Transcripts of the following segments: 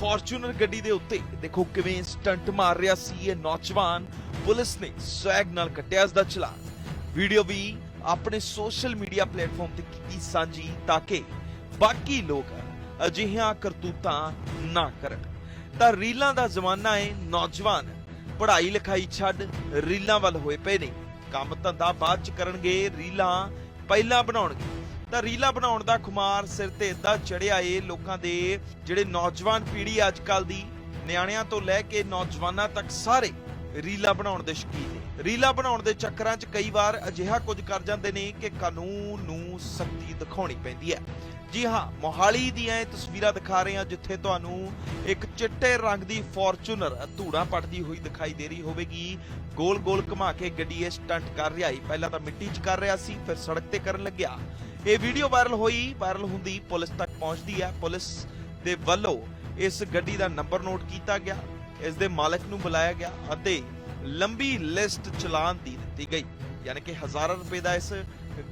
Fortuner ਗੱਡੀ ਦੇ ਉੱਤੇ ਦੇਖੋ ਕਿਵੇਂ ਸਟੰਟ ਮਾਰ ਰਿਹਾ ਸੀ ਇਹ ਨੌਜਵਾਨ। ਪੁਲਿਸ ਨੇ ਸਵੈਗ ਨਾਲ ਕੱਟਿਆ ਇਸ ਦਾ ਚਲਾਨ ਵੀਡੀਓ ਵੀ ਆਪਣੇ ਸੋਸ਼ਲ ਮੀਡੀਆ ਪਲੇਟਫਾਰਮ ਤੇ ਕੀਤੀ ਸਾਂਝੀ ਤਾਂ ਕਿ ਬਾਕੀ ਲੋਕ ਅਜਿਹੀਆਂ ਕਰਤੂਤਾਂ ਨਾ ਕਰਨ। ਤਾਂ ਰੀਲਾਂ ਦਾ ਜ਼ਮਾਨਾ ਹੈ ਨੌਜਵਾਨ ਪੜ੍ਹਾਈ ਲਿਖਾਈ ਛੱਡ ਰੀਲਾਂ ਵੱਲ ਹੋਏ ਪਏ ਨੇ। ਕੰਮ ਧੰਦਾ ਬਾਅਦ ਚ ਕਰਨਗੇ, ਰੀਲਾਂ ਪਹਿਲਾਂ ਬਣਾਉਣਗੇ। ਤਾਂ ਰੀਲਾ ਬਣਾਉਣ ਦਾ ਖੁਮਾਰ ਸਿਰ ਤੇ ਇਦਾਂ ਚੜਿਆ ਏ ਲੋਕਾਂ ਦੇ, ਜਿਹੜੇ ਨੌਜਵਾਨ ਪੀੜ੍ਹੀ ਅੱਜ ਕੱਲ ਦੀ ਨਿਆਣਿਆਂ ਤੋਂ ਲੈ ਕੇ ਨੌਜਵਾਨਾਂ ਤੱਕ ਸਾਰੇ ਰੀਲਾਂ ਬਣਾਉਣ ਦੇ ਸ਼ੌਕੀਨ ਨੇ। ਰੀਲਾਂ ਬਣਾਉਣ ਦੇ ਚੱਕਰਾਂ 'ਚ ਕਈ ਵਾਰ ਅਜਿਹਾ ਕੁਝ ਕਰ ਜਾਂਦੇ ਨੇ ਕਿ ਕਾਨੂੰਨ ਨੂੰ ਸਖਤੀ ਦਿਖਾਉਣੀ ਪੈਂਦੀ ਹੈ। ਜੀ ਹਾਂ, ਮੋਹਾਲੀ ਦੀਆਂ ਇਹ ਤਸਵੀਰਾਂ ਦਿਖਾ ਰਹੇ ਹਾਂ, ਜਿੱਥੇ ਤੁਹਾਨੂੰ ਇੱਕ ਚਿੱਟੇ ਰੰਗ ਦੀ ਫੋਰਚੂਨਰ ਧੂੜਾਂ ਪਟਦੀ ਹੋਈ ਦਿਖਾਈ ਦੇ ਰਹੀ ਹੋਵੇਗੀ। ਗੋਲ-ਗੋਲ ਘੁਮਾ ਕੇ ਗੱਡੀ ਇਹ ਸਟੰਟ ਕਰ ਰਿਹਾ ਸੀ ਪਹਿਲਾਂ ਤਾਂ ਮਿੱਟੀ 'ਚ ਕਰ ਰਿਹਾ ਸੀ, ਫਿਰ ਸੜਕ ਤੇ ਕਰਨ ਲੱਗਿਆ। ਇਹ ਵੀਡੀਓ ਵਾਇਰਲ ਹੋਈ, ਵਾਇਰਲ ਹੁੰਦੀ ਪੁਲਿਸ ਤੱਕ ਪਹੁੰਚਦੀ ਹੈ ਪੁਲਿਸ ਦੇ ਵੱਲੋਂ ਇਸ ਗੱਡੀ ਦਾ ਨੰਬਰ ਨੋਟ ਕੀਤਾ ਗਿਆ, ਇਸ ਦੇ ਮਾਲਕ ਨੂੰ ਬੁਲਾਇਆ ਗਿਆ ਅਤੇ ਲੰਬੀ ਲਿਸਟ ਚਲਾਨ ਦੀ ਦਿੱਤੀ ਗਈ। ਯਾਨੀ ਕਿ ਹਜ਼ਾਰਾਂ ਰੁਪਏ ਦਾ ਇਸ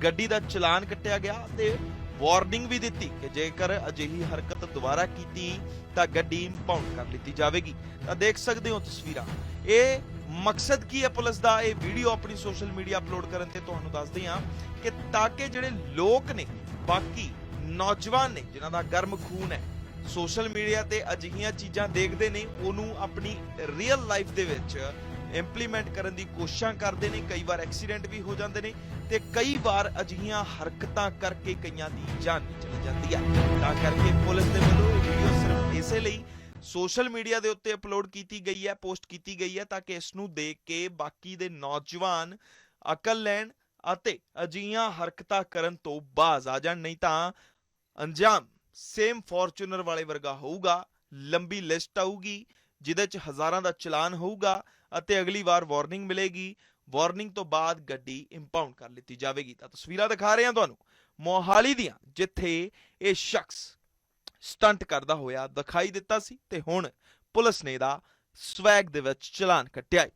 ਗੱਡੀ ਦਾ ਚਲਾਨ ਕੱਟਿਆ ਗਿਆ ਤੇ ਵਾਰਨਿੰਗ ਵੀ ਦਿੱਤੀ ਕਿ ਜੇਕਰ ਅਜਿਹੀ ਹਰਕਤ ਦੁਬਾਰਾ ਕੀਤੀ ਤਾਂ ਗੱਡੀ ਇੰਪਾਊਂਡ ਕਰ ਦਿੱਤੀ ਜਾਵੇਗੀ। ਤਾਂ ਦੇਖ ਸਕਦੇ ਹੋ ਤਸਵੀਰਾਂ। ਇਹ ਮਕਸਦ ਕੀ ਹੈ ਪੁਲਿਸ ਦਾ? ਇਹ ਵੀਡੀਓ ਆਪਣੀ ਸੋਸ਼ਲ ਮੀਡੀਆ ਅਪਲੋਡ ਕਰਨ ਤੇ ਤੁਹਾਨੂੰ ਦੱਸਦੇ ਹਾਂ ਕਿ ਤਾਂ ਕਿ ਜਿਹੜੇ ਲੋਕ ਨੇ, ਬਾਕੀ ਨੌਜਵਾਨ ਨੇ, ਜਿਨ੍ਹਾਂ ਦਾ ਗਰਮ ਖੂਨ ਹੈ ਸੋਸ਼ਲ ਮੀਡੀਆ ਤੇ ਅਜਿਹੀਆਂ ਚੀਜ਼ਾਂ ਦੇਖਦੇ ਨੇ, ਉਹਨੂੰ ਆਪਣੀ ਰੀਅਲ ਲਾਈਫ ਦੇ ਵਿੱਚ ਇੰਪਲੀਮੈਂਟ ਕਰਨ ਦੀ ਕੋਸ਼ਿਸ਼ਾਂ ਕਰਦੇ ਨੇ, ਕਈ ਵਾਰ ਐਕਸੀਡੈਂਟ ਵੀ ਹੋ ਜਾਂਦੇ ਨੇ ਤੇ ਕਈ ਵਾਰ ਅਜਿਹੀਆਂ ਹਰਕਤਾਂ ਕਰਕੇ ਕਈਆਂ ਦੀ ਜਾਨ ਚਲੀ ਜਾਂਦੀ ਹੈ। ਤਾਂ ਕਰਕੇ ਪੁਲਿਸ ਦੇ ਵੱਲੋਂ ਇਹ ਵੀਡੀਓ ਸਿਰਫ ਇਸੇ ਲਈ ਸੋਸ਼ਲ ਮੀਡੀਆ ਦੇ ਉੱਤੇ ਅਪਲੋਡ ਕੀਤੀ ਗਈ ਹੈ, ਪੋਸਟ ਕੀਤੀ ਗਈ ਹੈ ਤਾਂ ਕਿ ਇਸ ਨੂੰ ਦੇਖ ਕੇ ਬਾਕੀ ਦੇ ਨੌਜਵਾਨ ਅਕਲ ਲੈਣ ਅਤੇ ਅਜਿਹੀਆਂ ਹਰਕਤਾਂ ਕਰਨ ਤੋਂ ਬਾਜ਼ ਆ ਜਾਣ। ਨਹੀਂ ਤਾਂ ਅੰਜਾਮ ਸੇਮ ਫੋਰਚੂਨਰ ਵਾਲੇ ਵਰਗਾ ਹੋਊਗਾ, ਲੰਬੀ ਲਿਸਟ ਆਊਗੀ, ਜਿਹਦੇ ਚ ਹਜ਼ਾਰਾਂ ਦਾ ਚਲਾਨ ਹੋਊਗਾ ਅਤੇ ਅਗਲੀ ਵਾਰ ਵਾਰਨਿੰਗ ਮਿਲੇਗੀ। ਵਾਰਨਿੰਗ ਤੋਂ ਬਾਅਦ ਗੱਡੀ ਇੰਪਾਊਂਡ ਕਰ ਲਿੱਤੀ ਜਾਵੇਗੀ। ਤਾਂ ਤਸਵੀਰਾਂ ਦਿਖਾ ਰਹੇ ਹਾਂ ਤੁਹਾਨੂੰ। ਮੋਹਾਲੀ ਦੀਆਂ, ਜਿੱਥੇ ਇਹ ਸ਼ਖਸ ਸਟੰਟ ਕਰਦਾ ਹੋਇਆ ਦਿਖਾਈ ਦਿੱਤਾ ਸੀ ਤੇ ਹੁਣ ਪੁਲਿਸ ਨੇ ਇਹਦਾ ਸਵੈਗ ਦੇ ਵਿੱਚ ਚਲਾਨ ਕੱਟਿਆ ਹੈ।